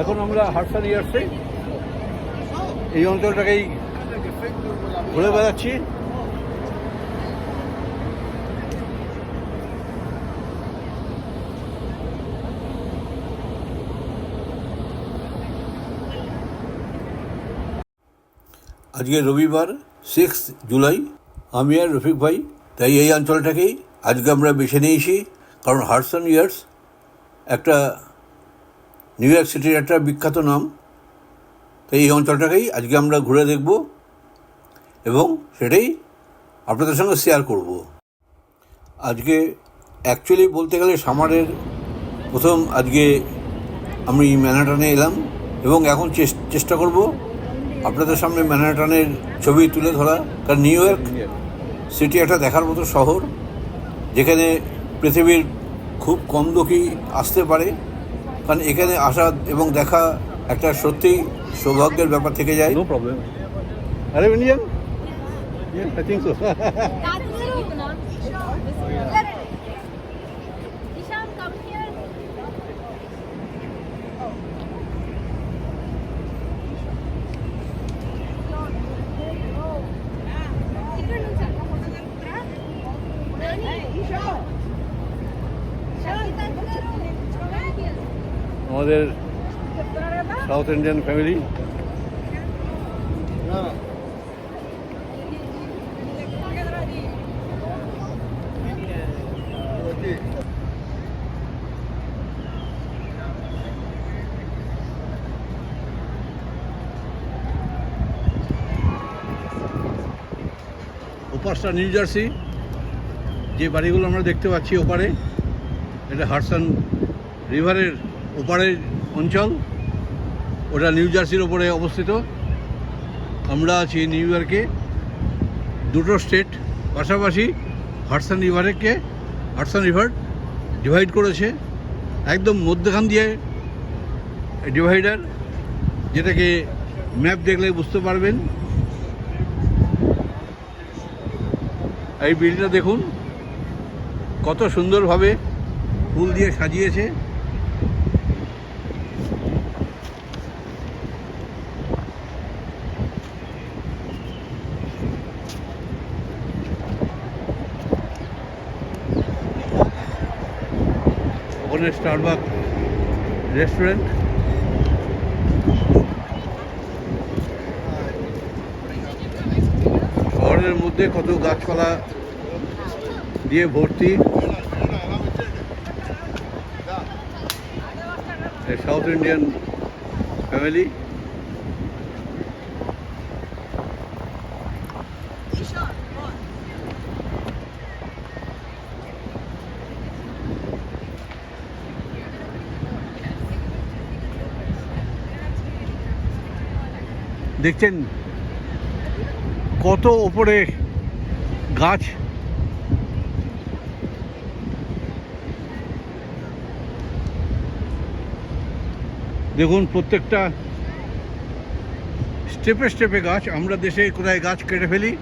এখন আমরা হারসান ইয়ার্সে এই অঞ্চলটাকেই ঘুরে বেড়াচ্ছি। আজকে রবিবার সিক্স জুলাই। আমি আর রফিক ভাই, তাই এই অঞ্চলটাকেই আজকে আমরা বেছে নিয়েছি। কারণ হারসান ইয়ার্স একটা নিউ ইয়র্ক সিটির একটা বিখ্যাত নাম। তাই এই অঞ্চলটাকেই আজকে আমরা ঘুরে দেখব এবং সেটাই আপনাদের সঙ্গে শেয়ার করব। আজকে অ্যাকচুয়ালি বলতে গেলে সামারের প্রথম আজকে আমি ম্যানাটানে এলাম এবং এখন চেষ্টা করব আপনাদের সামনে ম্যানাটানের ছবি তুলে ধরা। কারণ নিউ ইয়র্ক সিটি একটা দেখার মতো শহর, যেখানে পৃথিবীর খুব কম লোকই আসতে পারে। কারণ এখানে আসা এবং দেখা একটা সত্যি সৌভাগ্যের ব্যাপার থেকে যায়। নো প্রবলেম আরে ইন্ডিয়ান আই Yeah, I আমাদের সাউথ ইন্ডিয়ান ফ্যামিলি ওপাশটা নিউ জার্সি। যে বাড়িগুলো আমরা দেখতে পাচ্ছি ওপারে, এটা হারসান রিভারের ওপারের অঞ্চল, ওটা নিউ জার্সির ওপরে অবস্থিত। আমরা আছি নিউ ইয়র্কে। দুটো স্টেট, পাশাপাশি হারসান রিভারকে হারসান রিভার ডিভাইড করেছে। একদম মধ্যখান দিয়ে ডিভাইডার যেটাকে ম্যাপ দেখলে বুঝতে পারবেন। এই বিলটা দেখুন, কত সুন্দরভাবে ফুল দিয়ে সাজিয়েছে ওখানে স্টারবাক রেস্টুরেন্ট শহরের মধ্যে কত গাছপালা দিয়ে ভর্তি। সাউথ ইন্ডিয়ান ফ্যামিলি দেখছেন কত ওপরে গাছ? দেখুন, প্রত্যেকটা স্টেপে স্টেপে গাছ, আমরা দেশে কোথায় গাছ কেটে ফেলি।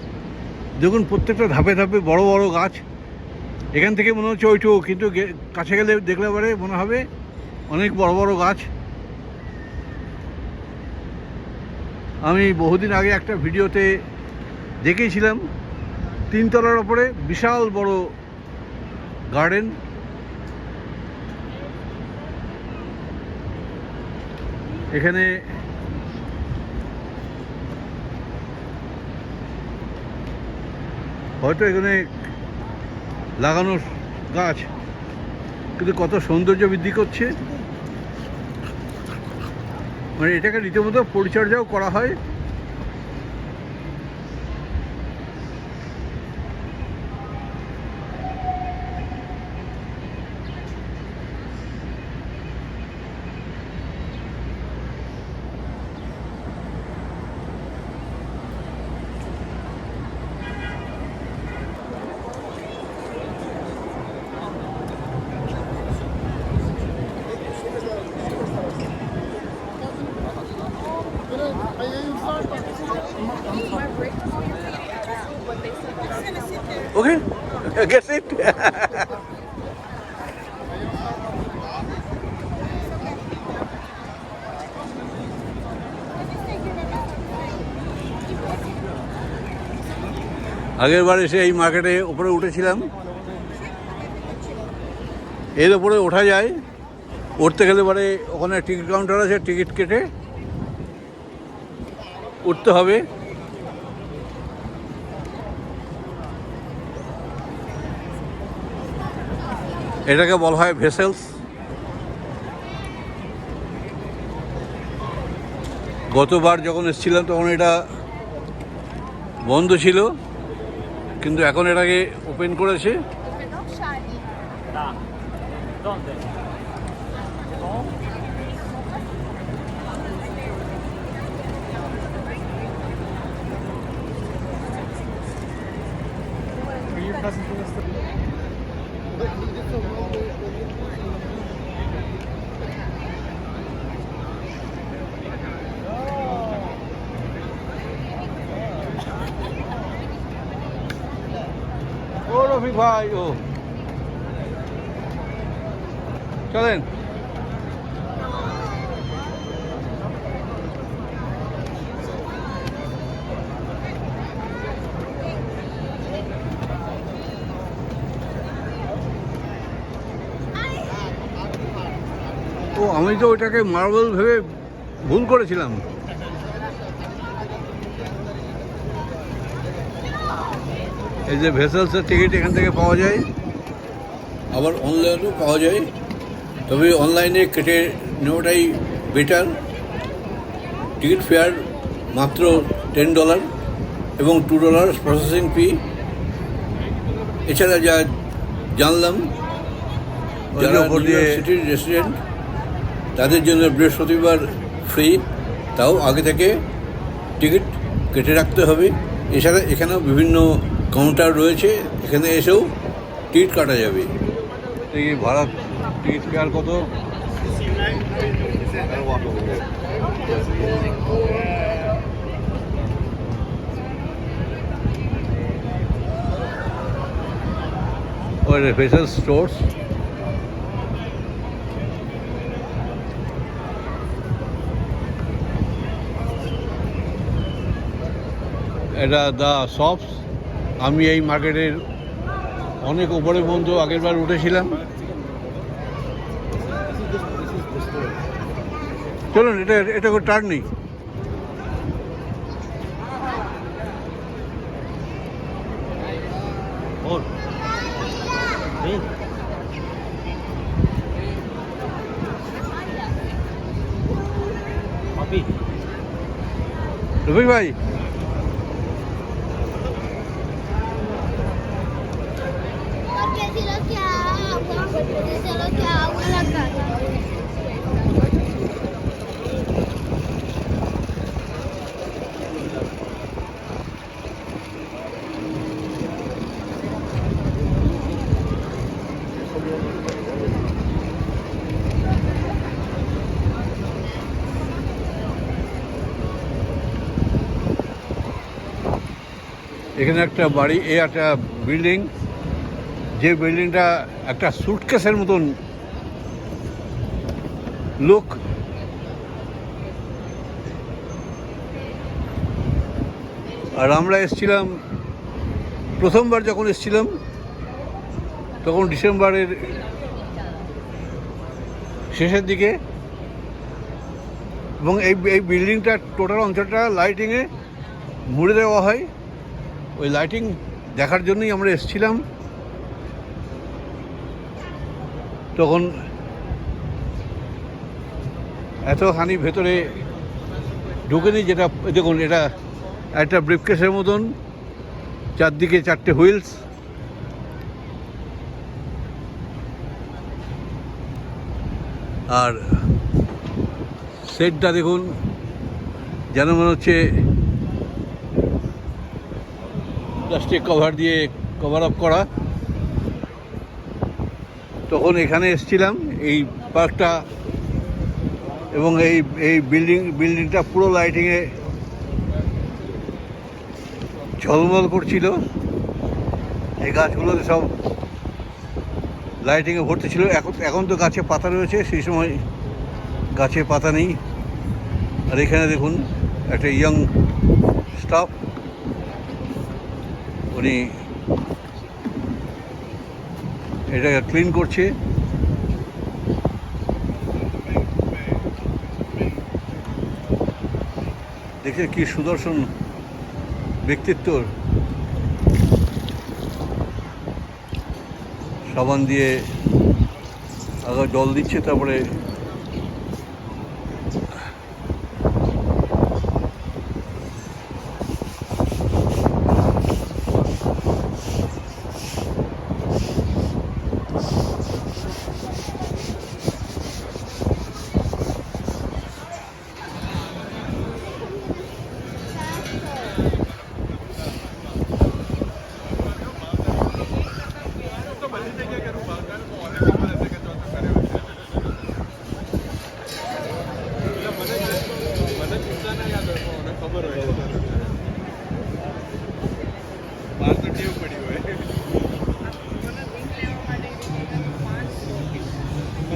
দেখুন, প্রত্যেকটা ধাপে ধাপে বড় বড় গাছ। এখান থেকে মনে হচ্ছে ওইটুকু, কিন্তু কাছে গেলে দেখলে পরে মনে হবে অনেক বড় বড় গাছ। আমি বহুদিন আগে একটা ভিডিওতে দেখেছিলাম, তিনতলার ওপরে বিশাল বড় গার্ডেন এখানে হয়তো এখানে লাগানো গাছ, কিন্তু কত সৌন্দর্য বৃদ্ধি করছে। মানে এটাকে রীতিমতো পরিচর্যাও করা হয়। আগের বার এসে এই মার্কেটে উপরে উঠেছিলাম। এর উপরে ওঠা যায়। উঠতে গেলে পরে ওখানে টিকিট কাউন্টার আছে টিকিট কেটে উঠতে হবে। এটাকে বলা হয় ভেসেলস গতবার যখন এসেছিলাম তখন এটা বন্ধ ছিল। কিন্তু এখন এটাকে ওপেন করেছে। ও ভাই ও। চলেন। ও আমি তো ওইটাকে মার্বেল ভেবে ভুল করেছিলাম। এই যে ভেসেলসের টিকিট এখান থেকে পাওয়া যায়। আবার অনলাইনেও পাওয়া যায়। তবে অনলাইনে কেটে নেওয়াটাই বেটার টিকিট ফেয়ার মাত্র টেন ডলার এবং টু ডলার প্রসেসিং ফি এছাড়া যা জানলাম যারা সিটির রেসিডেন্ট তাদের জন্য বৃহস্পতিবার ফ্রি তাও আগে থেকে টিকিট কেটে রাখতে হবে। এছাড়া এখানেও বিভিন্ন কাউন্টার রয়েছে, এখানে এসেও টিকিট কাটা যাবে। ভাড়া টিকিট ফেয়ার কত? ভেসেল স্টোর্স এটা দ্য শপস আমি এই মার্কেটের অনেক উপরে পর্যন্ত আগের বার উঠেছিলাম। চলুন এটা এটা কোনো টার্ন নেই। রফিক ভাই এখানে একটা বাড়ি, এ একটা বিল্ডিং যে বিল্ডিংটা একটা সুটকেসের মতন লোক আর আমরা এসছিলাম, প্রথমবার যখন এসছিলাম, তখন ডিসেম্বরের শেষের দিকে। এবং এই এই বিল্ডিংটা টোটাল অঞ্চলটা লাইটিংয়ে মুড়ে দেওয়া হয়। ওই লাইটিং দেখার জন্যই আমরা এসেছিলাম। তখন এতখানি ভেতরে ঢুকেনি যেটা, দেখুন, এটা একটা ব্রিফকেসের মতন, চারদিকে চারটে হুইলস আর সেটটা দেখুন, যেন মনে হচ্ছে প্লাস্টিক কভার দিয়ে কভার আপ করা। তখন এখানে এসেছিলাম, এই পার্কটা এবং এই এই বিল্ডিং বিল্ডিংটা পুরো লাইটিংয়ে ঝলমল করছিল। এই গাছগুলোতে সব লাইটিংয়ে ভর্তি ছিল। এখন এখন তো গাছে পাতা রয়েছে, সেই সময় গাছে পাতা নেই। আর এখানে দেখুন, একটা ইয়াং স্টাফ উনি এটাকে ক্লিন করছে। দেখে কি সুদর্শন ব্যক্তিত্ব। সাবান দিয়ে আগে জল দিচ্ছে তারপরে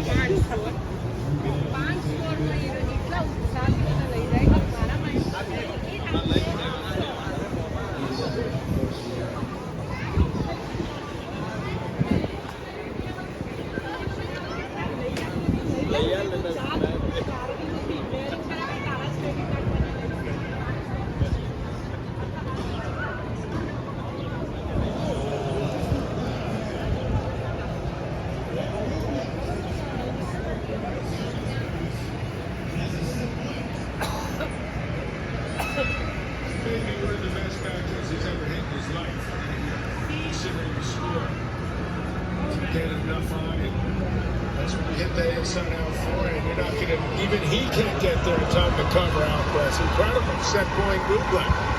to learn. Hit the inside out for, and you're not gonna even he can't get there in time to cover out press. Incredible set point bootleg.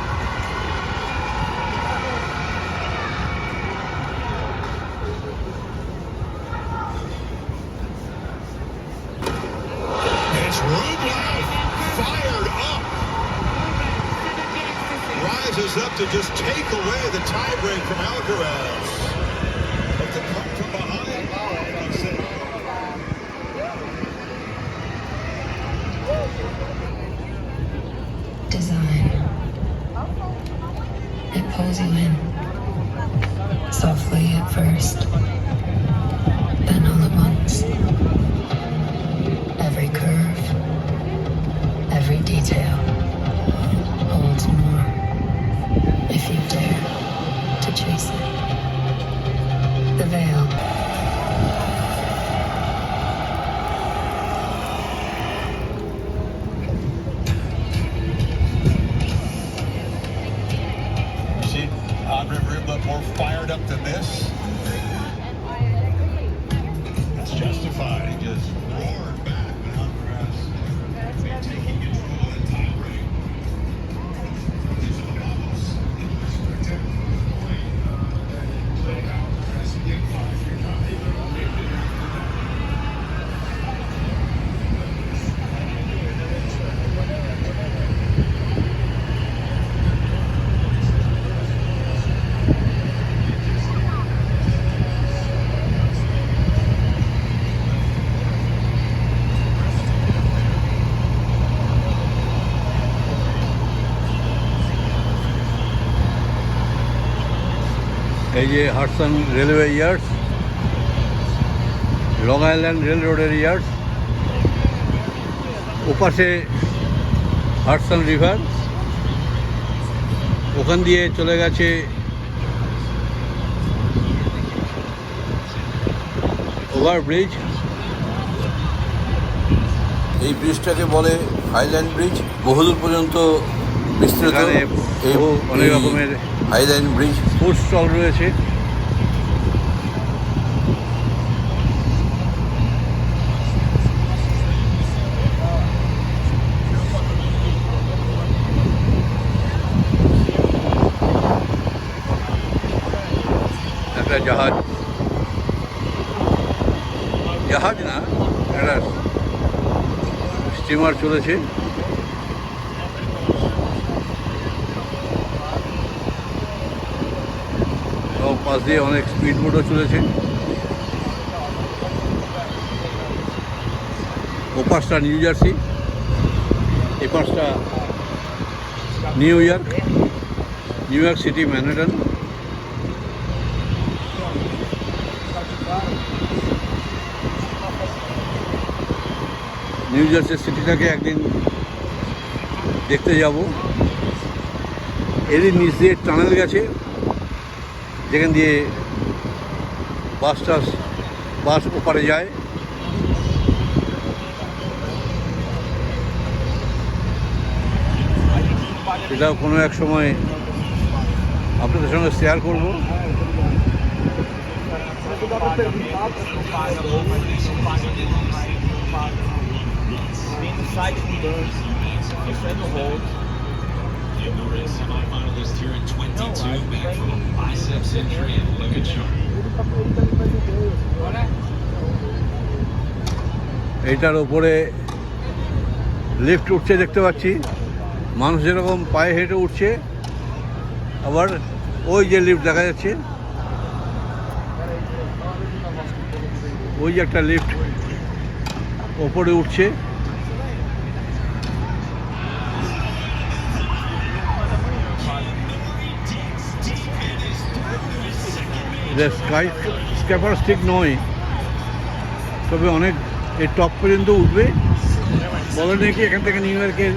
এই যে Hudson railway yards Long Island Rail রোডের yards ওপাশে Hudson River ওখান দিয়ে চলে গেছে overbridge এই ব্রিজটাকে বলে হাইল্যান্ড ব্রিজ বহুদূর পর্যন্ত বিস্তৃত। অনেক রকমের হাইল্যান্ড ব্রিজ ফুড স্টল রয়েছে একটা জাহাজ জাহাজ না একটা স্টিমার চলেছে পাশ দিয়ে অনেক স্পিড বোর্ডও চলেছে। ওপাশটা New Jersey এপাশটা New York New York city Manhattan New Jersey সিটিটাকে একদিন দেখতে যাব। এরই নিচ দিয়ে টানেল গেছে। যেখান দিয়ে বাস টাস, বাস ওপারে যায়। এটাও কোনো এক সময় আপনাদের সঙ্গে শেয়ার করব। Norris semi-finalist here in 22, back from biceps injury and sharp. এইটার ওপরে লিফট উঠছে দেখতে পাচ্ছি। মানুষ যেরকম পায়ে হেঁটে উঠছে আবার ওই যে লিফট দেখা যাচ্ছে। ওই যে একটা লিফট ওপরে উঠছে। এটা স্কাই, স্ক্যাপার স্টিক নয়। তবে অনেক, এই টপ পর্যন্ত উঠবে। বলে নাকি এখান থেকে নিউ ইয়র্কের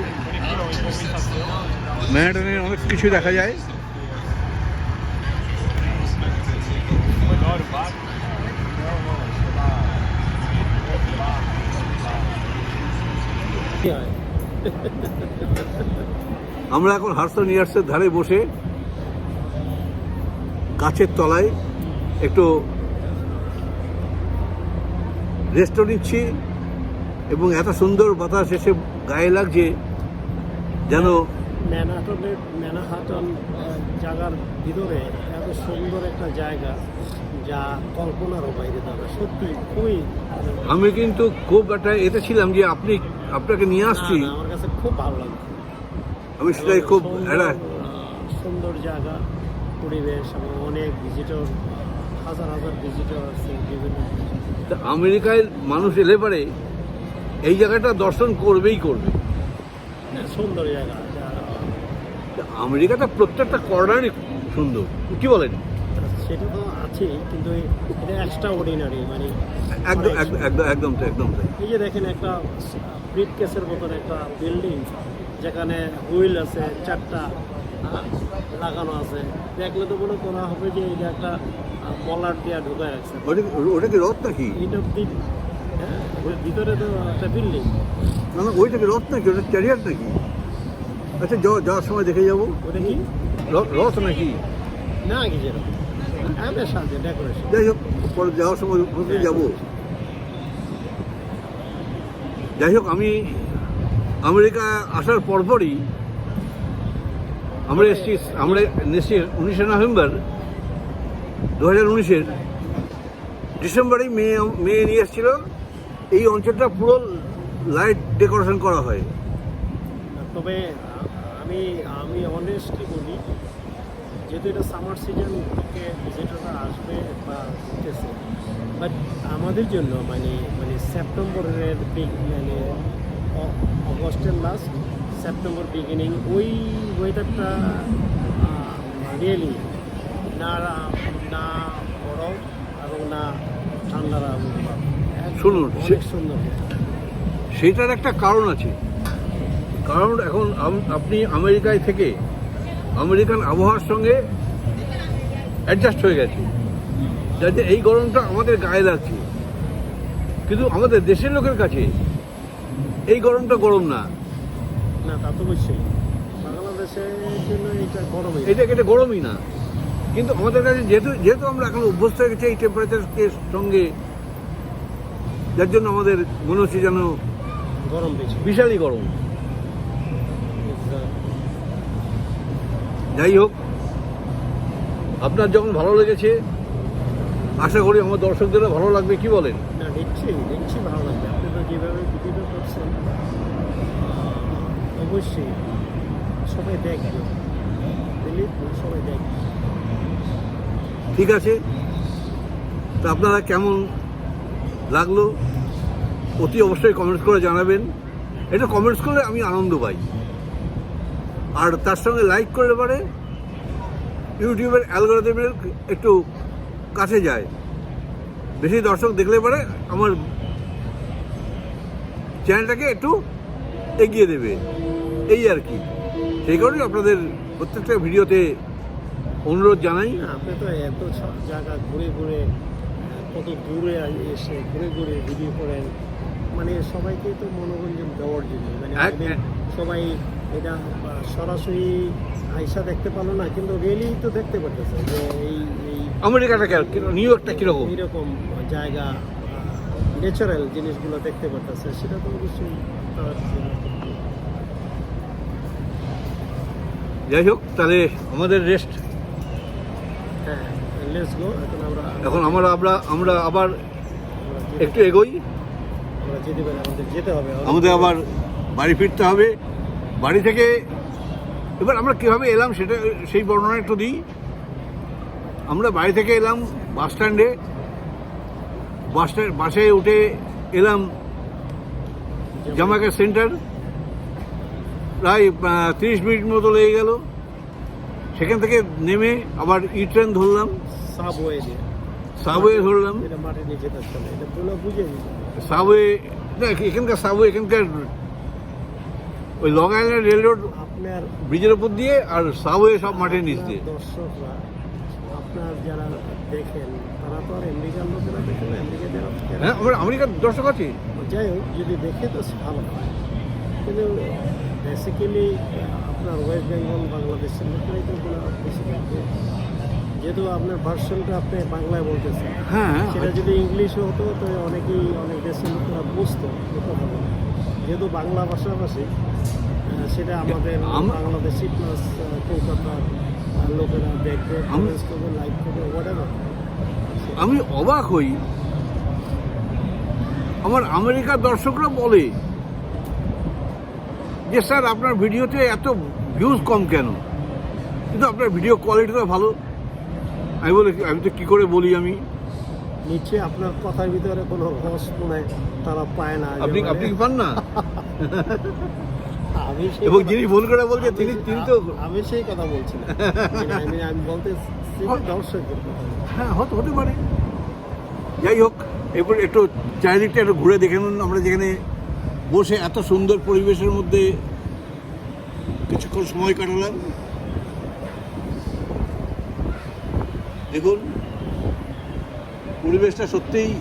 ম্যানহাটনের অনেক কিছু দেখা যায়। আমরা এখন হার্সন ইয়ার্সের ধারে বসে গাছের তলায় একটু রেস্টও নিচ্ছি এবং এত সুন্দর বাতাস এসে গায়ে লাগছে যেন ম্যানাটনের ম্যানাহাটন জায়গার ভিতরে এত সুন্দর একটা জায়গা যা কল্পনারও বাইরে দাদা সত্যি খুবই আমি কিন্তু খুব একটা এতে ছিলাম যে আপনি আপনাকে নিয়ে আসছি। আমার কাছে খুব ভালো লাগছে আমি সেটাই খুব সুন্দর, একটা সুন্দর জায়গা পরিবেশ এবং অনেক ভিজিটর হাজার হাজার ভিজিটর আছে বিভিন্ন আমেরিকায় মানুষ এলে পারে এই জায়গাটা দর্শন করবেই করবে। সুন্দর জায়গা আমেরিকাটা প্রত্যেকটা কর্নারই সুন্দর। কি বলেন? সেটা তো আছেই কিন্তু এটা এক্সট্রা অর্ডিনারি মানে একদম একদম একদম একদম এই যে দেখেন একটা কেসের মতন একটা বিল্ডিং যেখানে হুইল আছে চারটা লাগানো আছে। দেখলে তো মনে করা হবে যে এটা একটা মলার দিয়া ঢুকায় রাখছে। ওটা কি- রথ নাকি? এইটা দিন হ্যাঁ ওর ভিতরে তো একটা বিল্ডিং না না ওইটা কি রথ নাকি? ওটা চ্যারিয়ার নাকি? আচ্ছা যাওয়া- যাওয়ার সময় দেখে যাব। ওটা কি? রথ নাকি? না কি যেরকম। যাই হোক পরে যাওয়ার সময় ঘুরতে যাব। যাই হোক আমি আমেরিকা আসার পরপরই আমরা এসছি আমরা এসছি উনিশে নভেম্বর দু হাজার উনিশের ডিসেম্বরেই মেয়ে মেয়ে নিয়ে এসেছিল। এই অঞ্চলটা পুরো লাইট ডেকোরেশন করা হয়। তবে আমি আমি অনেস্টলি বলি, যেহেতু এটা সামার সিজন থেকে ভিজিটররা আসবে বা ঘুরতেছে বাট আমাদের জন্য মানে মানে সেপ্টেম্বরের মানে অগস্টের লাস্ট সেপ্টেম্বর বিগিনিং ওই ওয়েদারটা রিয়েলি না না গরম এবং না ঠান্ডার আবহাওয়া শুনুন, অনেক সুন্দর। সেটার একটা কারণ আছে। কারণ এখন আপনি আমেরিকায় থেকে আমেরিকান আবহাওয়ার সঙ্গে অ্যাডজাস্ট হয়ে গেছে। যাতে এই গরমটা আমাদের গায়ে লাগছে। কিন্তু আমাদের দেশের লোকের কাছে এই গরমটা গরম না। না তা তো অবশ্যই। বাংলাদেশের জন্য এটা গরমই এটা এটা গরমই না। কিন্তু আমাদের কাছে যেহেতু যেহেতু আমরা এখন অভ্যস্ত হয়ে গেছি এই টেম্পারেচারকে সঙ্গে যার জন্য আমাদের মনে হচ্ছে যেন গরম বেশি। বিশালই গরম। যাই হোক আপনার যখন ভালো লেগেছে আশা করি আমার দর্শকদেরও ভালো লাগবে কি বলেন? না দেখছি দেখছি ভালো লাগবে। আপনি তো যেভাবে করছেন অবশ্যই সবাই দেখবে সবাই দেখবে ঠিক আছে? তা আপনারা কেমন লাগল? অতি অবশ্যই কমেন্টস করে জানাবেন। এটা কমেন্টস করলে আমি আনন্দ পাই। আর তার সঙ্গে লাইক করলে পারে, ইউটিউবের অ্যালগোরিদমের একটু কাছে যায়। বেশি দর্শক দেখলে পারে, আমার চ্যানেলটাকে একটু এগিয়ে দেবে। এই আর কি। সেই কারণে আপনাদের প্রত্যেকটা ভিডিওতে অনুরোধ জানাই। আপনি তো এত সব জায়গা ঘুরে ঘুরে কত দূরে এসে ঘুরে ঘুরে ভিডিও করেন। মানে সবাইকে তো মনোরঞ্জন দেওয়ার জন্য। মানে সবাই এটা সরাসরি আইসা দেখতে পারল না কিন্তু রেলি তো দেখতে পারতেছে যে এই এই আমেরিকাটা নিউ ইয়র্কটা কীরকম? এইরকম জায়গা ন্যাচারাল জিনিসগুলো দেখতে পারতেছে সেটা তো অবশ্যই তার যাই হোক তাহলে আমাদের রেস্ট এখন আমরা আমরা আমরা আবার একটু এগোই। আমাদের আবার বাড়ি ফিরতে হবে। বাড়ি থেকে এবার আমরা কীভাবে এলাম সেটা সেই বর্ণনা একটু দিই। আমরা বাড়ি থেকে এলাম বাস স্ট্যান্ডে। বাস স্ট্যান্ড বাসে উঠে এলাম জামাকা সেন্টার। প্রায় তিরিশ মিনিট মতো লেগে গেল। সেখান থেকে নেমে আবার ই ট্রেন ধরলাম। সাবওয়ে সাবওয়ে ধরলাম। সাবওয়ে না এখানকার সাবওয়ে এখানকার ওই লং আইল্যান্ড রেল রোড আপনার ব্রিজের উপর দিয়ে আর সাবওয়ে সব মাঠের নিচ দিয়ে। দর্শকরা আপনার যারা দেখেন তারা তো আর আমেরিকার লোকেরা দেখে না আমেরিকা যারা যারা- হ্যাঁ আমরা আমেরিকার দর্শক আছি। যাই হোক যদি দেখে তো ভালো হয়। কিন্তু বেসিক্যালি আপনার ওয়েস্ট বেঙ্গল বাংলাদেশের লোকেরাই তো ওগুলো বেশি থাকবে যেহেতু আপনার ভার্সনটা আপনি বাংলায় বলতেছেন হ্যাঁ সেটা যদি ইংলিশে হতো তো অনেকেই অনেক দেশের লোকেরা বুঝতো। যেহেতু বাংলা ভাষাভাষী সেটা আমাদের বাংলাদেশি প্লাস কলকাতার লোকেরা দেখবে কমেন্টস করবে লাইক করবে হোয়াট আমি অবাক হই। আমার আমেরিকার দর্শকরা বলে যে স্যার আপনার ভিডিওতে এত ভিউজ কম কেন? কিন্তু আপনার ভিডিও কোয়ালিটি তো ভালো। আমি বলে আমি তো কী করে বলি আমি? নিচে আপনার কথার ভিতরে কোনো রস মনে তারা পায় না আপনি আপনি কি পান না? আমি এবং যিনি ভুল করে বলছে তিনি তিনি তো আমি সেই কথা বলছি আমি আমি বলতে দর্শকের কথা। হ্যাঁ হতে হতে পারে। যাই হোক এরপর একটু চারিদিকটা একটু ঘুরে দেখে নিন আমরা যেখানে বসে এত সুন্দর পরিবেশের মধ্যে কিছুক্ষণ সময় কাটালাম। দেখুন, পরিবেশটা সত্যিই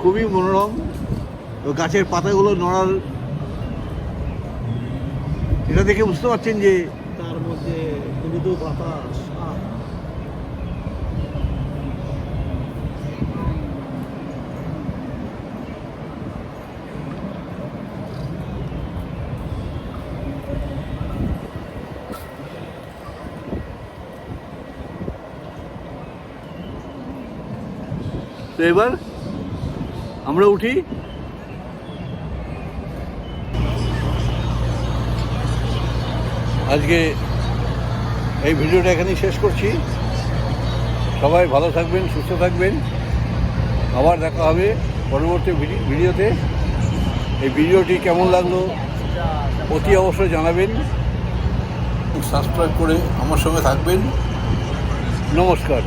খুবই মনোরম গাছের পাতাগুলো নড়ার এটা দেখে বুঝতে পারছেন যে তার মধ্যে মৃদু বাতাস আহ, তো এবার আমরা উঠি। আজকে এই ভিডিওটা এখানেই শেষ করছি। সবাই ভালো থাকবেন, সুস্থ থাকবেন। আবার দেখা হবে পরবর্তী ভিডি- ভিডিওতে। এই ভিডিওটি কেমন লাগল অতি অবশ্যই জানাবেন। সাবস্ক্রাইব করে আমার সঙ্গে থাকবেন। নমস্কার।